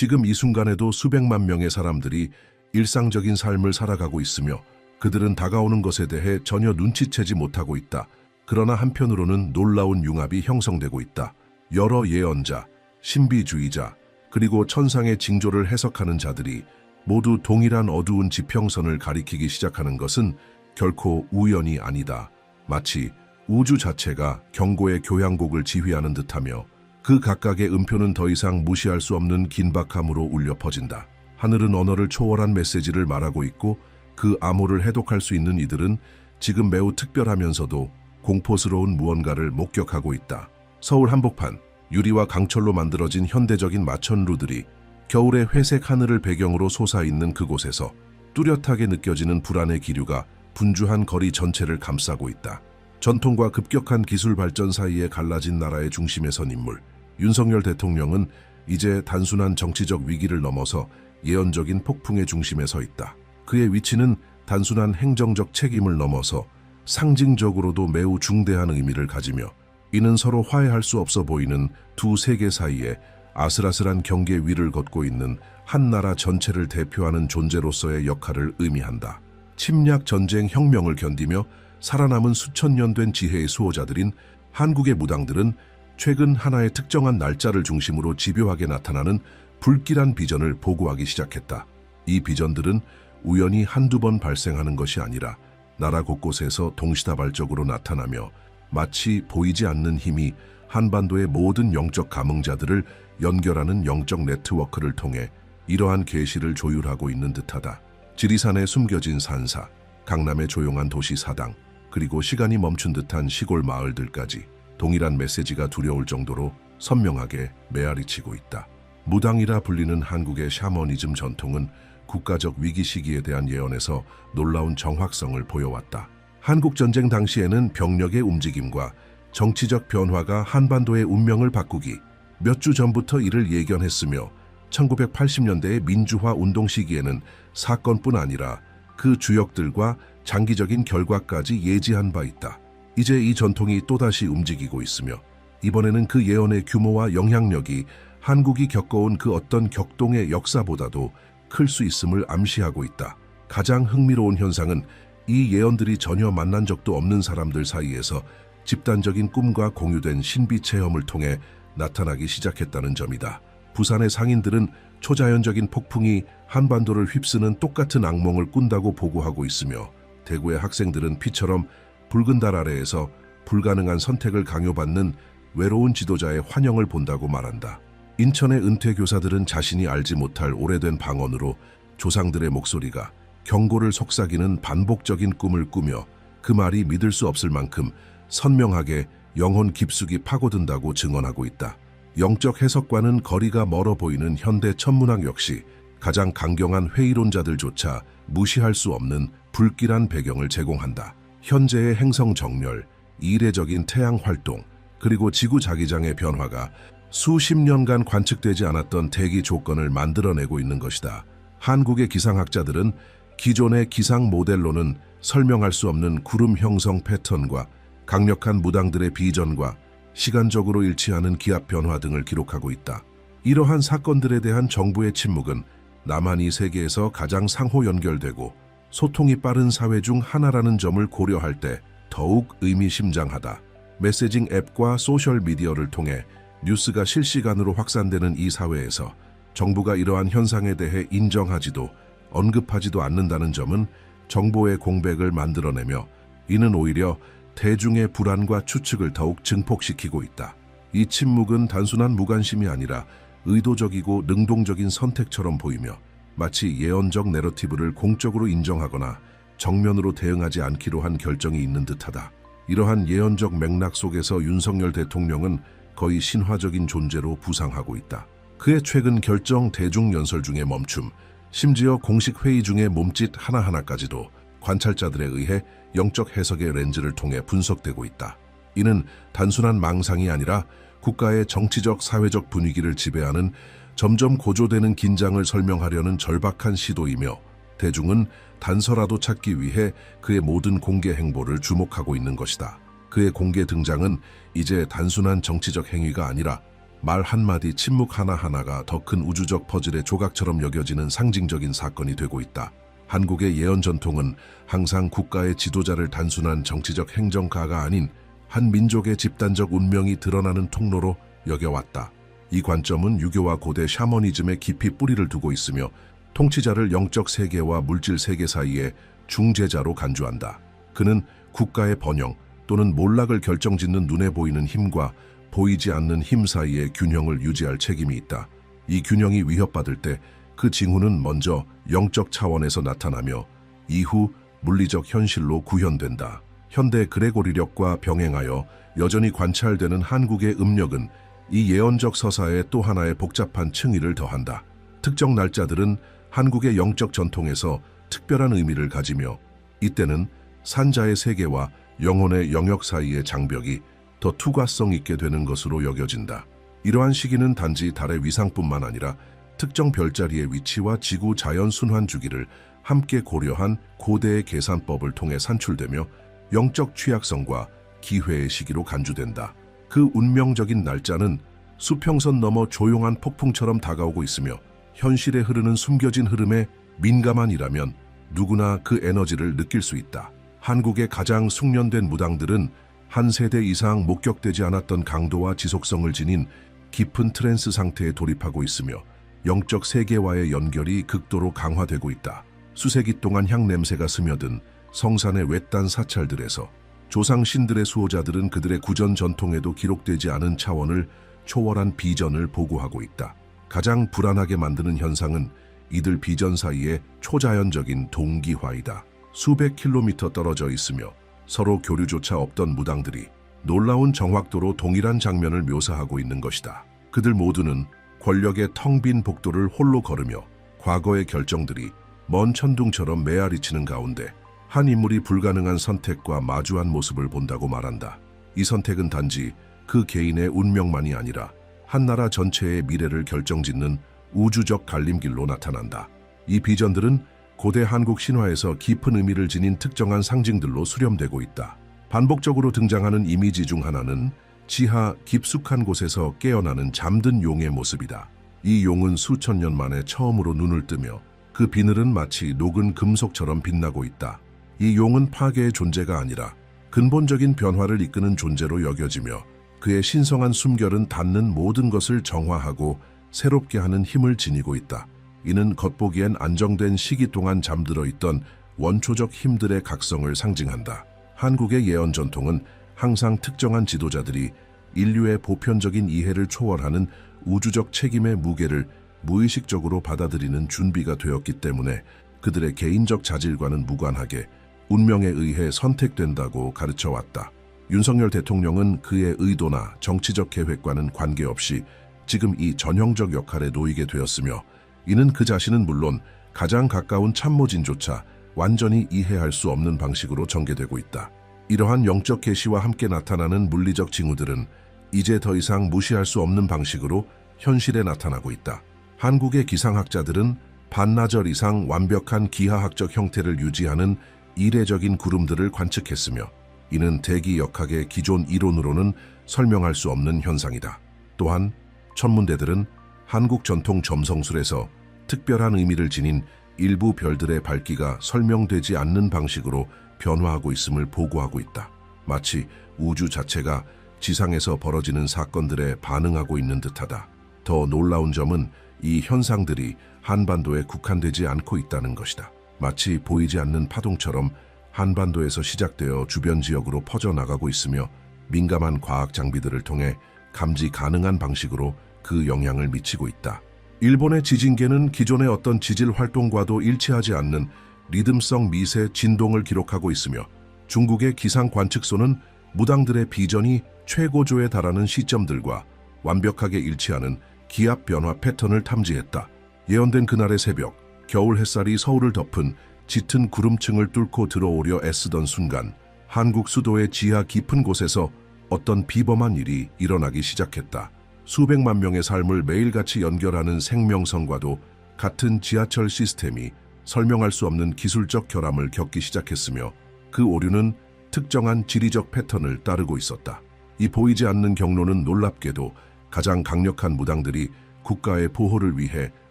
지금 이 순간에도 수백만 명의 사람들이 일상적인 삶을 살아가고 있으며 그들은 다가오는 것에 대해 전혀 눈치채지 못하고 있다. 그러나 한편으로는 놀라운 융합이 형성되고 있다. 여러 예언자, 신비주의자, 그리고 천상의 징조를 해석하는 자들이 모두 동일한 어두운 지평선을 가리키기 시작하는 것은 결코 우연이 아니다. 마치 우주 자체가 경고의 교향곡을 지휘하는 듯하며 그 각각의 음표는 더 이상 무시할 수 없는 긴박함으로 울려 퍼진다. 하늘은 언어를 초월한 메시지를 말하고 있고 그 암호를 해독할 수 있는 이들은 지금 매우 특별하면서도 공포스러운 무언가를 목격하고 있다. 서울 한복판, 유리와 강철로 만들어진 현대적인 마천루들이 겨울의 회색 하늘을 배경으로 솟아있는 그곳에서 뚜렷하게 느껴지는 불안의 기류가 분주한 거리 전체를 감싸고 있다. 전통과 급격한 기술 발전 사이에 갈라진 나라의 중심에 선 인물, 윤석열 대통령은 이제 단순한 정치적 위기를 넘어서 예언적인 폭풍의 중심에 서 있다. 그의 위치는 단순한 행정적 책임을 넘어서 상징적으로도 매우 중대한 의미를 가지며 이는 서로 화해할 수 없어 보이는 두 세계 사이에 아슬아슬한 경계 위를 걷고 있는 한 나라 전체를 대표하는 존재로서의 역할을 의미한다. 침략 전쟁 혁명을 견디며 살아남은 수천 년 된 지혜의 수호자들인 한국의 무당들은 최근 하나의 특정한 날짜를 중심으로 집요하게 나타나는 불길한 비전을 보고하기 시작했다. 이 비전들은 우연히 한두 번 발생하는 것이 아니라 나라 곳곳에서 동시다발적으로 나타나며 마치 보이지 않는 힘이 한반도의 모든 영적 감흥자들을 연결하는 영적 네트워크를 통해 이러한 계시를 조율하고 있는 듯하다. 지리산에 숨겨진 산사, 강남의 조용한 도시 사당, 그리고 시간이 멈춘 듯한 시골 마을들까지 동일한 메시지가 두려울 정도로 선명하게 메아리치고 있다. 무당이라 불리는 한국의 샤머니즘 전통은 국가적 위기 시기에 대한 예언에서 놀라운 정확성을 보여왔다. 한국 전쟁 당시에는 병력의 움직임과 정치적 변화가 한반도의 운명을 바꾸기 몇 주 전부터 이를 예견했으며 1980년대의 민주화 운동 시기에는 사건뿐 아니라 그 주역들과 장기적인 결과까지 예지한 바 있다. 이제 이 전통이 또다시 움직이고 있으며 이번에는 그 예언의 규모와 영향력이 한국이 겪어온 그 어떤 격동의 역사보다도 클 수 있음을 암시하고 있다. 가장 흥미로운 현상은 이 예언들이 전혀 만난 적도 없는 사람들 사이에서 집단적인 꿈과 공유된 신비 체험을 통해 나타나기 시작했다는 점이다. 부산의 상인들은 초자연적인 폭풍이 한반도를 휩쓰는 똑같은 악몽을 꾼다고 보고하고 있으며 대구의 학생들은 피처럼 붉은 달 아래에서 불가능한 선택을 강요받는 외로운 지도자의 환영을 본다고 말한다. 인천의 은퇴 교사들은 자신이 알지 못할 오래된 방언으로 조상들의 목소리가 경고를 속삭이는 반복적인 꿈을 꾸며 그 말이 믿을 수 없을 만큼 선명하게 영혼 깊숙이 파고든다고 증언하고 있다. 영적 해석과는 거리가 멀어 보이는 현대 천문학 역시 가장 강경한 회의론자들조차 무시할 수 없는 불길한 배경을 제공한다. 현재의 행성 정렬, 이례적인 태양 활동, 그리고 지구 자기장의 변화가 수십 년간 관측되지 않았던 대기 조건을 만들어내고 있는 것이다. 한국의 기상학자들은 기존의 기상 모델로는 설명할 수 없는 구름 형성 패턴과 강력한 무당들의 비전과 시간적으로 일치하는 기압 변화 등을 기록하고 있다. 이러한 사건들에 대한 정부의 침묵은 남한 이 세계에서 가장 상호 연결되고 소통이 빠른 사회 중 하나라는 점을 고려할 때 더욱 의미심장하다. 메시징 앱과 소셜 미디어를 통해 뉴스가 실시간으로 확산되는 이 사회에서 정부가 이러한 현상에 대해 인정하지도 언급하지도 않는다는 점은 정보의 공백을 만들어내며 이는 오히려 대중의 불안과 추측을 더욱 증폭시키고 있다. 이 침묵은 단순한 무관심이 아니라 의도적이고 능동적인 선택처럼 보이며 마치 예언적 내러티브를 공적으로 인정하거나 정면으로 대응하지 않기로 한 결정이 있는 듯하다. 이러한 예언적 맥락 속에서 윤석열 대통령은 거의 신화적인 존재로 부상하고 있다. 그의 최근 결정 대중 연설 중의 멈춤, 심지어 공식 회의 중의 몸짓 하나하나까지도 관찰자들에 의해 영적 해석의 렌즈를 통해 분석되고 있다. 이는 단순한 망상이 아니라 국가의 정치적 사회적 분위기를 지배하는 점점 고조되는 긴장을 설명하려는 절박한 시도이며 대중은 단서라도 찾기 위해 그의 모든 공개 행보를 주목하고 있는 것이다. 그의 공개 등장은 이제 단순한 정치적 행위가 아니라 말 한마디 침묵 하나하나가 더 큰 우주적 퍼즐의 조각처럼 여겨지는 상징적인 사건이 되고 있다. 한국의 예언 전통은 항상 국가의 지도자를 단순한 정치적 행정가가 아닌 한 민족의 집단적 운명이 드러나는 통로로 여겨왔다. 이 관점은 유교와 고대 샤머니즘에 깊이 뿌리를 두고 있으며 통치자를 영적 세계와 물질 세계 사이에 중재자로 간주한다. 그는 국가의 번영 또는 몰락을 결정짓는 눈에 보이는 힘과 보이지 않는 힘 사이의 균형을 유지할 책임이 있다. 이 균형이 위협받을 때 그 징후는 먼저 영적 차원에서 나타나며 이후 물리적 현실로 구현된다. 현대 그레고리력과 병행하여 여전히 관찰되는 한국의 음력은 이 예언적 서사에 또 하나의 복잡한 층위를 더한다. 특정 날짜들은 한국의 영적 전통에서 특별한 의미를 가지며 이때는 산자의 세계와 영혼의 영역 사이의 장벽이 더 투과성 있게 되는 것으로 여겨진다. 이러한 시기는 단지 달의 위상뿐만 아니라 특정 별자리의 위치와 지구 자연 순환 주기를 함께 고려한 고대의 계산법을 통해 산출되며 영적 취약성과 기회의 시기로 간주된다. 그 운명적인 날짜는 수평선 넘어 조용한 폭풍처럼 다가오고 있으며 현실에 흐르는 숨겨진 흐름에 민감한이라면 누구나 그 에너지를 느낄 수 있다. 한국의 가장 숙련된 무당들은 한 세대 이상 목격되지 않았던 강도와 지속성을 지닌 깊은 트랜스 상태에 돌입하고 있으며 영적 세계와의 연결이 극도로 강화되고 있다. 수세기 동안 향 냄새가 스며든 성산의 외딴 사찰들에서 조상 신들의 수호자들은 그들의 구전 전통에도 기록되지 않은 차원을 초월한 비전을 보고하고 있다. 가장 불안하게 만드는 현상은 이들 비전 사이의 초자연적인 동기화이다. 수백 킬로미터 떨어져 있으며 서로 교류조차 없던 무당들이 놀라운 정확도로 동일한 장면을 묘사하고 있는 것이다. 그들 모두는 권력의 텅 빈 복도를 홀로 걸으며 과거의 결정들이 먼 천둥처럼 메아리치는 가운데 한 인물이 불가능한 선택과 마주한 모습을 본다고 말한다. 이 선택은 단지 그 개인의 운명만이 아니라 한 나라 전체의 미래를 결정짓는 우주적 갈림길로 나타난다. 이 비전들은 고대 한국 신화에서 깊은 의미를 지닌 특정한 상징들로 수렴되고 있다. 반복적으로 등장하는 이미지 중 하나는 지하 깊숙한 곳에서 깨어나는 잠든 용의 모습이다. 이 용은 수천 년 만에 처음으로 눈을 뜨며 그 비늘은 마치 녹은 금속처럼 빛나고 있다. 이 용은 파괴의 존재가 아니라 근본적인 변화를 이끄는 존재로 여겨지며 그의 신성한 숨결은 닿는 모든 것을 정화하고 새롭게 하는 힘을 지니고 있다. 이는 겉보기엔 안정된 시기 동안 잠들어 있던 원초적 힘들의 각성을 상징한다. 한국의 예언 전통은 항상 특정한 지도자들이 인류의 보편적인 이해를 초월하는 우주적 책임의 무게를 무의식적으로 받아들이는 준비가 되었기 때문에 그들의 개인적 자질과는 무관하게 운명에 의해 선택된다고 가르쳐 왔다. 윤석열 대통령은 그의 의도나 정치적 계획과는 관계없이 지금 이 전형적 역할에 놓이게 되었으며 이는 그 자신은 물론 가장 가까운 참모진조차 완전히 이해할 수 없는 방식으로 전개되고 있다. 이러한 영적 계시와 함께 나타나는 물리적 징후들은 이제 더 이상 무시할 수 없는 방식으로 현실에 나타나고 있다. 한국의 기상학자들은 반나절 이상 완벽한 기하학적 형태를 유지하는 이례적인 구름들을 관측했으며 이는 대기 역학의 기존 이론으로는 설명할 수 없는 현상이다. 또한 천문대들은 한국 전통 점성술에서 특별한 의미를 지닌 일부 별들의 밝기가 설명되지 않는 방식으로 변화하고 있음을 보고하고 있다. 마치 우주 자체가 지상에서 벌어지는 사건들에 반응하고 있는 듯하다. 더 놀라운 점은 이 현상들이 한반도에 국한되지 않고 있다는 것이다. 마치 보이지 않는 파동처럼 한반도에서 시작되어 주변 지역으로 퍼져나가고 있으며 민감한 과학 장비들을 통해 감지 가능한 방식으로 그 영향을 미치고 있다. 일본의 지진계는 기존의 어떤 지질 활동과도 일치하지 않는 리듬성 미세 진동을 기록하고 있으며 중국의 기상 관측소는 무당들의 비전이 최고조에 달하는 시점들과 완벽하게 일치하는 기압 변화 패턴을 탐지했다. 예언된 그날의 새벽, 겨울 햇살이 서울을 덮은 짙은 구름층을 뚫고 들어오려 애쓰던 순간 한국 수도의 지하 깊은 곳에서 어떤 비범한 일이 일어나기 시작했다. 수백만 명의 삶을 매일같이 연결하는 생명선과도 같은 지하철 시스템이 설명할 수 없는 기술적 결함을 겪기 시작했으며 그 오류는 특정한 지리적 패턴을 따르고 있었다. 이 보이지 않는 경로는 놀랍게도 가장 강력한 무당들이 국가의 보호를 위해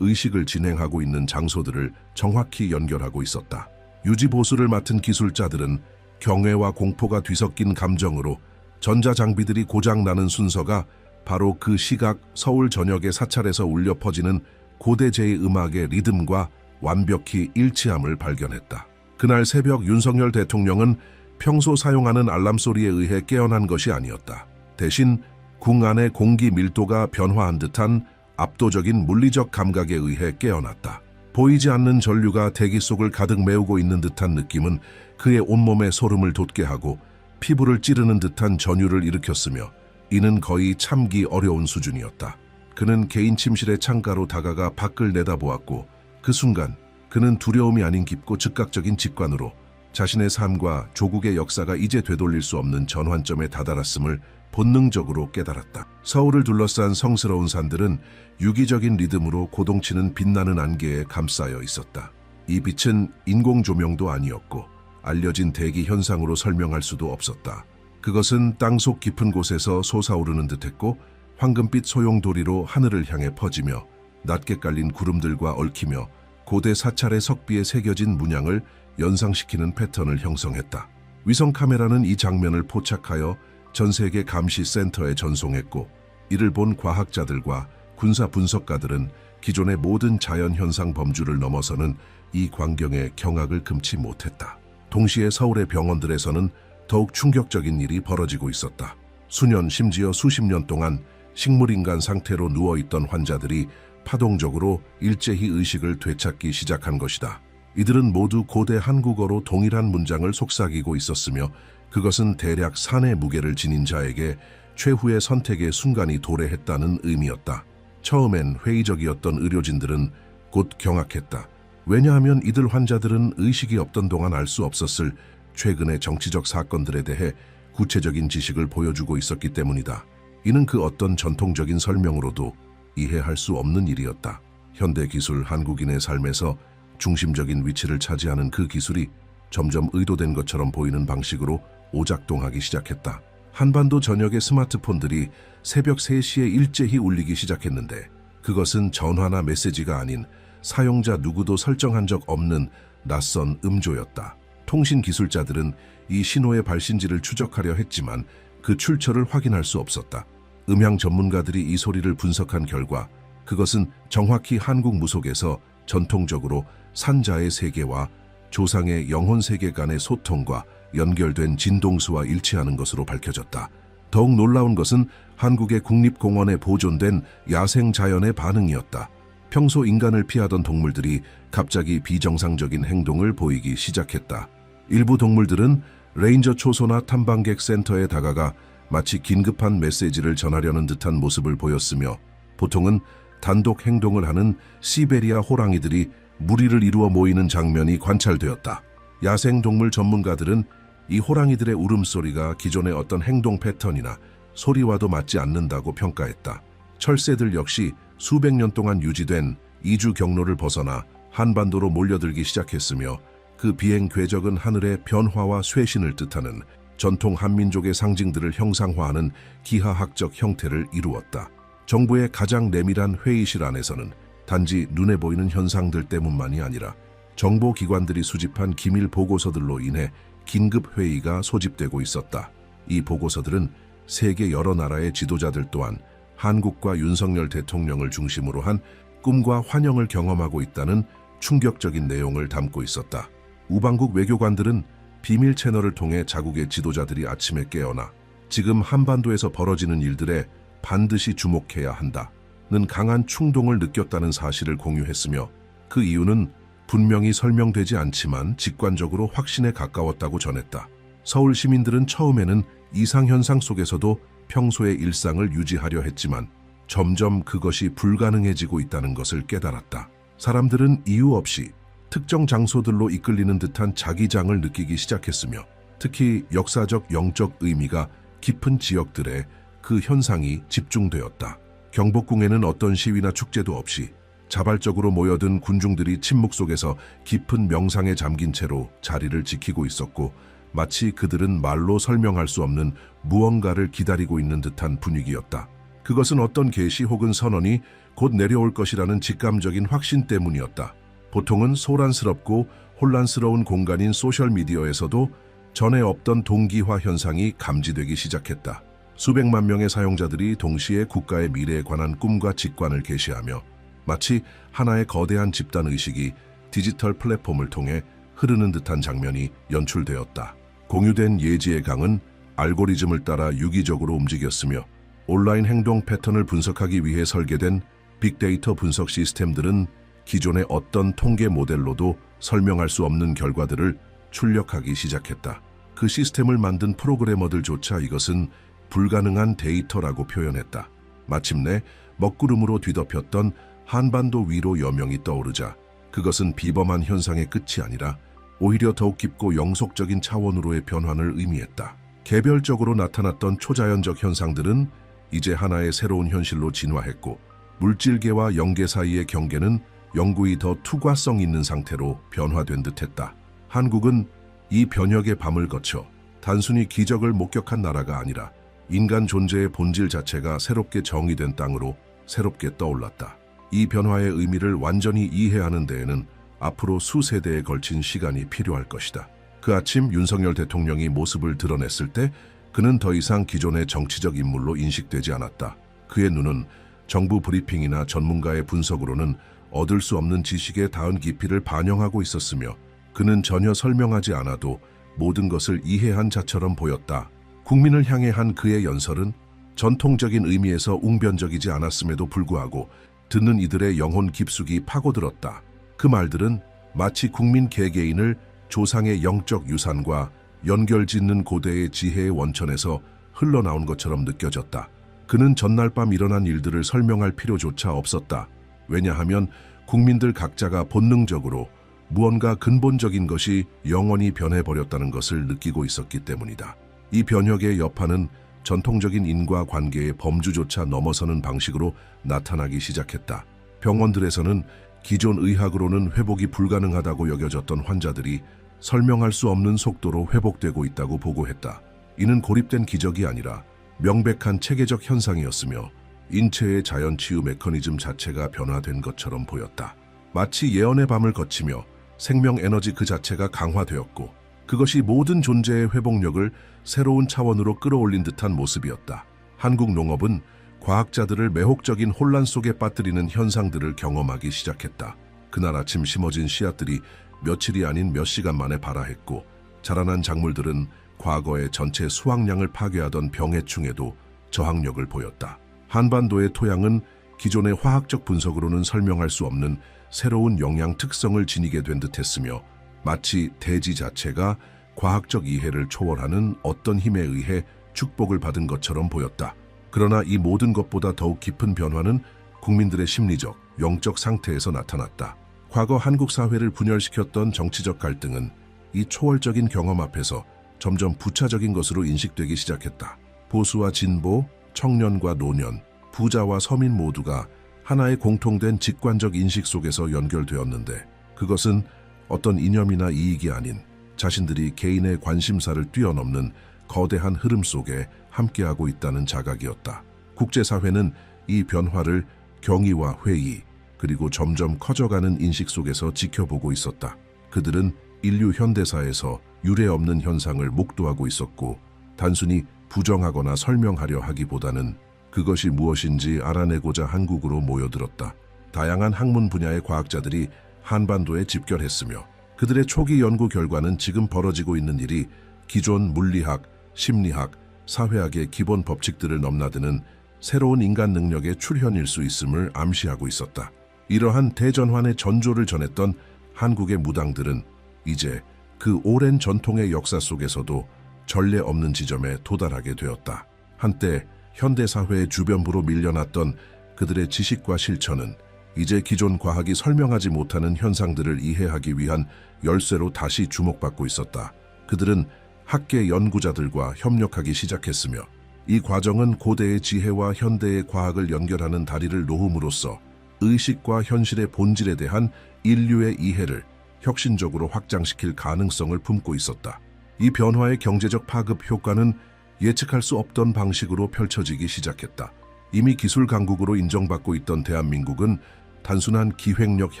의식을 진행하고 있는 장소들을 정확히 연결하고 있었다. 유지 보수를 맡은 기술자들은 경외와 공포가 뒤섞인 감정으로 전자 장비들이 고장 나는 순서가 바로 그 시각 서울 전역의 사찰에서 울려 퍼지는 고대제의 음악의 리듬과 완벽히 일치함을 발견했다. 그날 새벽 윤석열 대통령은 평소 사용하는 알람 소리에 의해 깨어난 것이 아니었다. 대신 궁 안의 공기 밀도가 변화한 듯한 압도적인 물리적 감각에 의해 깨어났다. 보이지 않는 전류가 대기 속을 가득 메우고 있는 듯한 느낌은 그의 온몸에 소름을 돋게 하고 피부를 찌르는 듯한 전율을 일으켰으며 이는 거의 참기 어려운 수준이었다. 그는 개인 침실의 창가로 다가가 밖을 내다보았고 그 순간 그는 두려움이 아닌 깊고 즉각적인 직관으로 자신의 삶과 조국의 역사가 이제 되돌릴 수 없는 전환점에 다다랐음을 본능적으로 깨달았다. 서울을 둘러싼 성스러운 산들은 유기적인 리듬으로 고동치는 빛나는 안개에 감싸여 있었다. 이 빛은 인공 조명도 아니었고 알려진 대기 현상으로 설명할 수도 없었다. 그것은 땅속 깊은 곳에서 솟아오르는 듯했고 황금빛 소용돌이로 하늘을 향해 퍼지며 낮게 깔린 구름들과 얽히며 고대 사찰의 석비에 새겨진 문양을 연상시키는 패턴을 형성했다. 위성 카메라는 이 장면을 포착하여 전 세계 감시 센터에 전송했고 이를 본 과학자들과 군사 분석가들은 기존의 모든 자연 현상 범주를 넘어서는 이 광경에 경악을 금치 못했다. 동시에 서울의 병원들에서는 더욱 충격적인 일이 벌어지고 있었다. 수년 심지어 수십 년 동안 식물인간 상태로 누워있던 환자들이 파동적으로 일제히 의식을 되찾기 시작한 것이다. 이들은 모두 고대 한국어로 동일한 문장을 속삭이고 있었으며 그것은 대략 산의 무게를 지닌 자에게 최후의 선택의 순간이 도래했다는 의미였다. 처음엔 회의적이었던 의료진들은 곧 경악했다. 왜냐하면 이들 환자들은 의식이 없던 동안 알 수 없었을 최근의 정치적 사건들에 대해 구체적인 지식을 보여주고 있었기 때문이다. 이는 그 어떤 전통적인 설명으로도 이해할 수 없는 일이었다. 현대 기술 한국인의 삶에서 중심적인 위치를 차지하는 그 기술이 점점 의도된 것처럼 보이는 방식으로 오작동하기 시작했다. 한반도 전역의 스마트폰들이 새벽 3시에 일제히 울리기 시작했는데 그것은 전화나 메시지가 아닌 사용자 누구도 설정한 적 없는 낯선 음조였다. 통신 기술자들은 이 신호의 발신지를 추적하려 했지만 그 출처를 확인할 수 없었다. 음향 전문가들이 이 소리를 분석한 결과 그것은 정확히 한국 무속에서 전통적으로 산자의 세계와 조상의 영혼 세계 간의 소통과 연결된 진동수와 일치하는 것으로 밝혀졌다. 더욱 놀라운 것은 한국의 국립공원에 보존된 야생 자연의 반응이었다. 평소 인간을 피하던 동물들이 갑자기 비정상적인 행동을 보이기 시작했다. 일부 동물들은 레인저 초소나 탐방객 센터에 다가가 마치 긴급한 메시지를 전하려는 듯한 모습을 보였으며 보통은 단독 행동을 하는 시베리아 호랑이들이 무리를 이루어 모이는 장면이 관찰되었다. 야생동물 전문가들은 이 호랑이들의 울음소리가 기존의 어떤 행동 패턴이나 소리와도 맞지 않는다고 평가했다. 철새들 역시 수백 년 동안 유지된 이주 경로를 벗어나 한반도로 몰려들기 시작했으며 그 비행 궤적은 하늘의 변화와 쇄신을 뜻하는 전통 한민족의 상징들을 형상화하는 기하학적 형태를 이루었다. 정부의 가장 내밀한 회의실 안에서는 단지 눈에 보이는 현상들 때문만이 아니라 정보기관들이 수집한 기밀 보고서들로 인해 긴급 회의가 소집되고 있었다. 이 보고서들은 세계 여러 나라의 지도자들 또한 한국과 윤석열 대통령을 중심으로 한 꿈과 환영을 경험하고 있다는 충격적인 내용을 담고 있었다. 우방국 외교관들은 비밀 채널을 통해 자국의 지도자들이 아침에 깨어나 지금 한반도에서 벌어지는 일들에 반드시 주목해야 한다는 강한 충동을 느꼈다는 사실을 공유했으며 그 이유는 분명히 설명되지 않지만 직관적으로 확신에 가까웠다고 전했다. 서울 시민들은 처음에는 이상현상 속에서도 평소의 일상을 유지하려 했지만 점점 그것이 불가능해지고 있다는 것을 깨달았다. 사람들은 이유 없이 특정 장소들로 이끌리는 듯한 자기장을 느끼기 시작했으며 특히 역사적 영적 의미가 깊은 지역들에 그 현상이 집중되었다. 경복궁에는 어떤 시위나 축제도 없이 자발적으로 모여든 군중들이 침묵 속에서 깊은 명상에 잠긴 채로 자리를 지키고 있었고 마치 그들은 말로 설명할 수 없는 무언가를 기다리고 있는 듯한 분위기였다. 그것은 어떤 계시 혹은 선언이 곧 내려올 것이라는 직감적인 확신 때문이었다. 보통은 소란스럽고 혼란스러운 공간인 소셜미디어에서도 전에 없던 동기화 현상이 감지되기 시작했다. 수백만 명의 사용자들이 동시에 국가의 미래에 관한 꿈과 직관을 게시하며 마치 하나의 거대한 집단 의식이 디지털 플랫폼을 통해 흐르는 듯한 장면이 연출되었다. 공유된 예지의 강은 알고리즘을 따라 유기적으로 움직였으며 온라인 행동 패턴을 분석하기 위해 설계된 빅데이터 분석 시스템들은 기존의 어떤 통계 모델로도 설명할 수 없는 결과들을 출력하기 시작했다. 그 시스템을 만든 프로그래머들조차 이것은 불가능한 데이터라고 표현했다. 마침내 먹구름으로 뒤덮였던 한반도 위로 여명이 떠오르자 그것은 비범한 현상의 끝이 아니라 오히려 더욱 깊고 영속적인 차원으로의 변환을 의미했다. 개별적으로 나타났던 초자연적 현상들은 이제 하나의 새로운 현실로 진화했고 물질계와 영계 사이의 경계는 영구히 더 투과성 있는 상태로 변화된 듯했다. 한국은 이 변혁의 밤을 거쳐 단순히 기적을 목격한 나라가 아니라 인간 존재의 본질 자체가 새롭게 정의된 땅으로 새롭게 떠올랐다. 이 변화의 의미를 완전히 이해하는 데에는 앞으로 수세대에 걸친 시간이 필요할 것이다. 그 아침 윤석열 대통령이 모습을 드러냈을 때 그는 더 이상 기존의 정치적 인물로 인식되지 않았다. 그의 눈은 정부 브리핑이나 전문가의 분석으로는 얻을 수 없는 지식의 닿은 깊이를 반영하고 있었으며 그는 전혀 설명하지 않아도 모든 것을 이해한 자처럼 보였다. 국민을 향해 한 그의 연설은 전통적인 의미에서 웅변적이지 않았음에도 불구하고 듣는 이들의 영혼 깊숙이 파고들었다. 그 말들은 마치 국민 개개인을 조상의 영적 유산과 연결짓는 고대의 지혜의 원천에서 흘러나온 것처럼 느껴졌다. 그는 전날 밤 일어난 일들을 설명할 필요조차 없었다. 왜냐하면 국민들 각자가 본능적으로 무언가 근본적인 것이 영원히 변해버렸다는 것을 느끼고 있었기 때문이다. 이 변혁의 여파는 전통적인 인과 관계의 범주조차 넘어서는 방식으로 나타나기 시작했다. 병원들에서는 기존 의학으로는 회복이 불가능하다고 여겨졌던 환자들이 설명할 수 없는 속도로 회복되고 있다고 보고했다. 이는 고립된 기적이 아니라 명백한 체계적 현상이었으며 인체의 자연 치유 메커니즘 자체가 변화된 것처럼 보였다. 마치 예언의 밤을 거치며 생명 에너지 그 자체가 강화되었고 그것이 모든 존재의 회복력을 새로운 차원으로 끌어올린 듯한 모습이었다. 한국 농업은 과학자들을 매혹적인 혼란 속에 빠뜨리는 현상들을 경험하기 시작했다. 그날 아침 심어진 씨앗들이 며칠이 아닌 몇 시간 만에 발아했고 자라난 작물들은 과거의 전체 수확량을 파괴하던 병해충에도 저항력을 보였다. 한반도의 토양은 기존의 화학적 분석으로는 설명할 수 없는 새로운 영양 특성을 지니게 된 듯했으며 마치 대지 자체가 과학적 이해를 초월하는 어떤 힘에 의해 축복을 받은 것처럼 보였다. 그러나 이 모든 것보다 더욱 깊은 변화는 국민들의 심리적, 영적 상태에서 나타났다. 과거 한국 사회를 분열시켰던 정치적 갈등은 이 초월적인 경험 앞에서 점점 부차적인 것으로 인식되기 시작했다. 보수와 진보, 청년과 노년, 부자와 서민 모두가 하나의 공통된 직관적 인식 속에서 연결되었는데 그것은 어떤 이념이나 이익이 아닌 자신들이 개인의 관심사를 뛰어넘는 거대한 흐름 속에 함께하고 있다는 자각이었다. 국제사회는 이 변화를 경의와 회의, 그리고 점점 커져가는 인식 속에서 지켜보고 있었다. 그들은 인류 현대사에서 유례 없는 현상을 목도하고 있었고, 단순히 부정하거나 설명하려 하기보다는 그것이 무엇인지 알아내고자 한국으로 모여들었다. 다양한 학문 분야의 과학자들이 한반도에 집결했으며 그들의 초기 연구 결과는 지금 벌어지고 있는 일이 기존 물리학, 심리학, 사회학의 기본 법칙들을 넘나드는 새로운 인간 능력의 출현일 수 있음을 암시하고 있었다. 이러한 대전환의 전조를 전했던 한국의 무당들은 이제 그 오랜 전통의 역사 속에서도 전례 없는 지점에 도달하게 되었다. 한때 현대사회의 주변부로 밀려났던 그들의 지식과 실천은 이제 기존 과학이 설명하지 못하는 현상들을 이해하기 위한 열쇠로 다시 주목받고 있었다. 그들은 학계 연구자들과 협력하기 시작했으며 이 과정은 고대의 지혜와 현대의 과학을 연결하는 다리를 놓음으로써 의식과 현실의 본질에 대한 인류의 이해를 혁신적으로 확장시킬 가능성을 품고 있었다. 이 변화의 경제적 파급 효과는 예측할 수 없던 방식으로 펼쳐지기 시작했다. 이미 기술 강국으로 인정받고 있던 대한민국은 단순한 기획력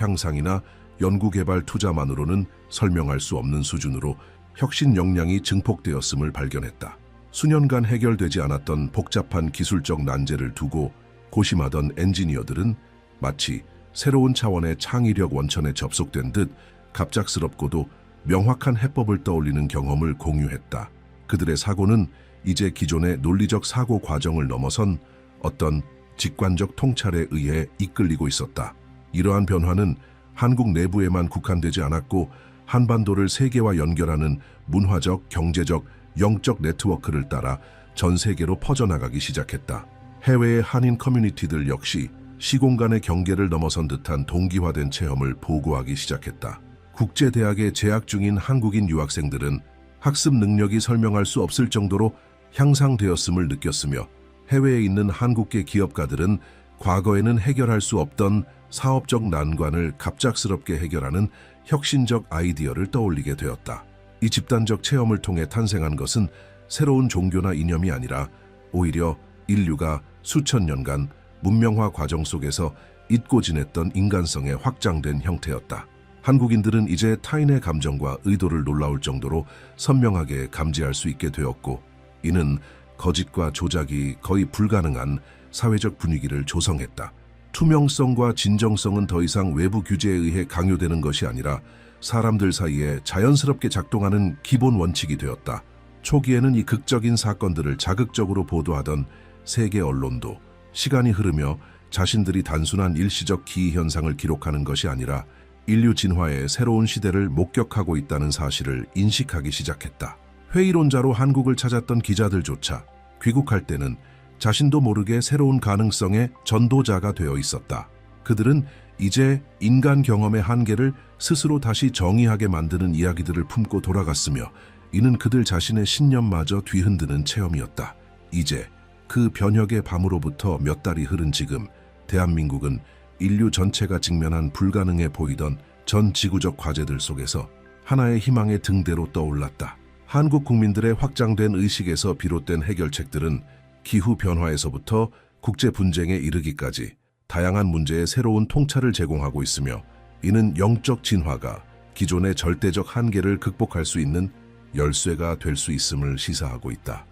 향상이나 연구개발 투자만으로는 설명할 수 없는 수준으로 혁신 역량이 증폭되었음을 발견했다. 수년간 해결되지 않았던 복잡한 기술적 난제를 두고 고심하던 엔지니어들은 마치 새로운 차원의 창의력 원천에 접속된 듯 갑작스럽고도 명확한 해법을 떠올리는 경험을 공유했다. 그들의 사고는 이제 기존의 논리적 사고 과정을 넘어선 어떤 직관적 통찰에 의해 이끌리고 있었다. 이러한 변화는 한국 내부에만 국한되지 않았고 한반도를 세계와 연결하는 문화적, 경제적, 영적 네트워크를 따라 전 세계로 퍼져나가기 시작했다. 해외의 한인 커뮤니티들 역시 시공간의 경계를 넘어선 듯한 동기화된 체험을 보고하기 시작했다. 국제대학에 재학 중인 한국인 유학생들은 학습 능력이 설명할 수 없을 정도로 향상되었음을 느꼈으며 해외에 있는 한국계 기업가들은 과거에는 해결할 수 없던 사업적 난관을 갑작스럽게 해결하는 혁신적 아이디어를 떠올리게 되었다. 이 집단적 체험을 통해 탄생한 것은 새로운 종교나 이념이 아니라 오히려 인류가 수천 년간 문명화 과정 속에서 잊고 지냈던 인간성의 확장된 형태였다. 한국인들은 이제 타인의 감정과 의도를 놀라울 정도로 선명하게 감지할 수 있게 되었고, 이는 거짓과 조작이 거의 불가능한 사회적 분위기를 조성했다. 투명성과 진정성은 더 이상 외부 규제에 의해 강요되는 것이 아니라 사람들 사이에 자연스럽게 작동하는 기본 원칙이 되었다. 초기에는 이 극적인 사건들을 자극적으로 보도하던 세계 언론도 시간이 흐르며 자신들이 단순한 일시적 기이 현상을 기록하는 것이 아니라 인류 진화의 새로운 시대를 목격하고 있다는 사실을 인식하기 시작했다. 회의론자로 한국을 찾았던 기자들조차 귀국할 때는 자신도 모르게 새로운 가능성의 전도자가 되어 있었다. 그들은 이제 인간 경험의 한계를 스스로 다시 정의하게 만드는 이야기들을 품고 돌아갔으며 이는 그들 자신의 신념마저 뒤흔드는 체험이었다. 이제 그 변혁의 밤으로부터 몇 달이 흐른 지금 대한민국은 인류 전체가 직면한 불가능해 보이던 전 지구적 과제들 속에서 하나의 희망의 등대로 떠올랐다. 한국 국민들의 확장된 의식에서 비롯된 해결책들은 기후 변화에서부터 국제 분쟁에 이르기까지 다양한 문제에 새로운 통찰을 제공하고 있으며 이는 영적 진화가 기존의 절대적 한계를 극복할 수 있는 열쇠가 될 수 있음을 시사하고 있다.